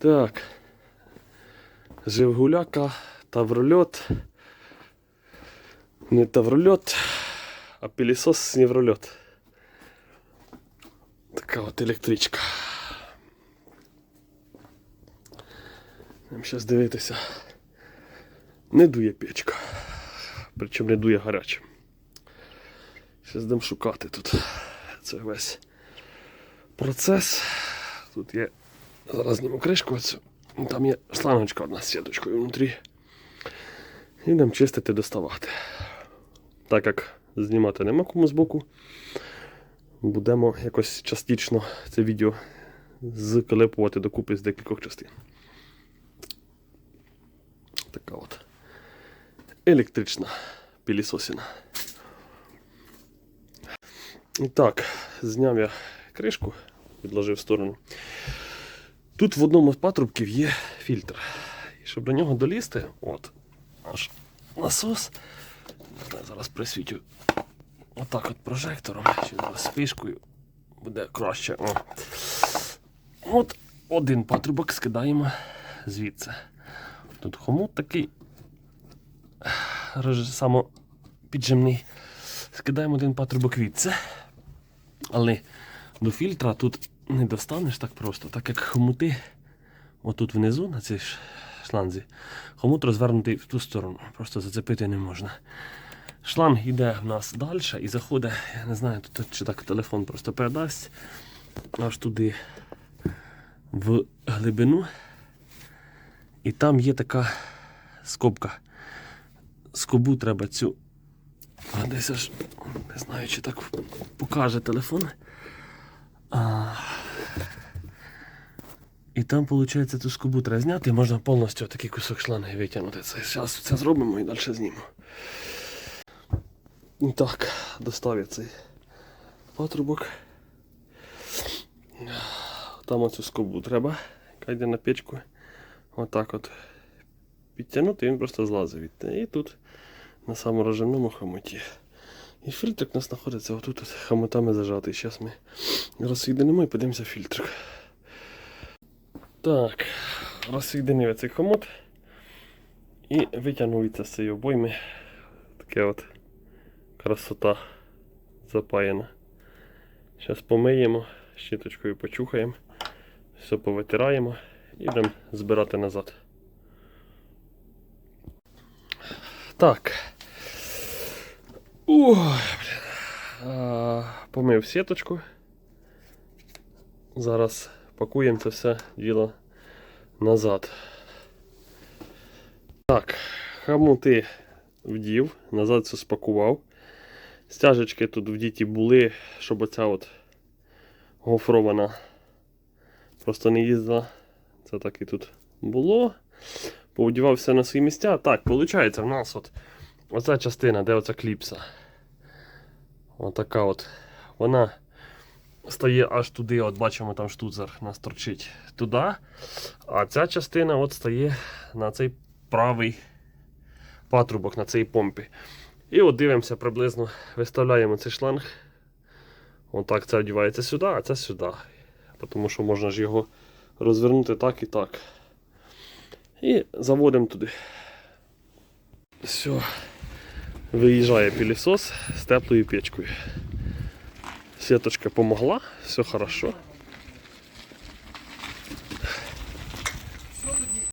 Так. Живгуляка, таврольот. Не таврольот, а пилісос неврольот. Така от електричка. Нам зараз дивитися. Не дує печка. Причому не дує гарячим. Зараз будемо шукати тут. Це весь процес. Тут є. Зараз зніму кришку оцю. Там є шлангочка одна з сіточкою внутрі. І будемо чистити, доставати. Так як знімати нема кому з боку, будемо якось частично це відео зклепувати докупи з декількох частин. Така от електрична пілісосіна. І так, зняв я кришку, відложив в сторону. Тут в одному з патрубків є фільтр. І щоб до нього долізти, от, аж насос. Знаю, Зараз присвітю отак от прожектором, чи зараз спишкою буде краще. О. От один патрубок скидаємо звідси. Тут хомут такий самопіджимний. Скидаємо один патрубок відси. Але до фільтра тут не достанеш так просто, так як хомути отут внизу, на цій шланзі, хомут розвернутий в ту сторону. Просто зацепити не можна. Шланг йде в нас далі і заходить, я не знаю, тут чи так телефон просто передасть аж туди в глибину. І там є така скобка. Скобу треба цю. А десь аж не знаю, чи так покаже телефон. А... І там, виходить, ту скобу треба зняти, і можна повністю такий кусок шланги витягнути. Це зараз це зробимо і далі знімемо. І Так, достав цей патрубок. Там оцю скобу треба, яка йде на печку. Отак от підтягнути, він просто злазить. І тут на саморожимному хомуті. І фільтр у нас знаходиться отут от зажатий. Зараз ми розсоєдинимо і подивимося фільтр. Так, розсоєдинив цей хомут і витягнув з цієї обойми. Таке от красота запаяна. Зараз помиємо, щіточкою почухаємо, все повитираємо і будемо збирати назад. Так. Ой, блін. Помив сіточку. Зараз пакуємо це все діло назад. Так, хамути вдів, назад все спакував. Стяжечки тут вдіті були, щоб оця от гофрована просто не їздила. Це так і тут було. Повдівався на свої місця. Так, виходить, в нас от оця частина, де оця кліпса. Отака от. Вона стає аж туди, от бачимо, там штуцер нас торчить туди. А ця частина от стає на цей правий патрубок, на цій помпі. І от дивимося приблизно, виставляємо цей шланг. Отак це одівається сюди, а це сюди. Тому що можна ж його розвернути так і так. І заводимо туди. Все. Виїжджає пілісос з теплою печкою. Сіточка помогла, все хорошо.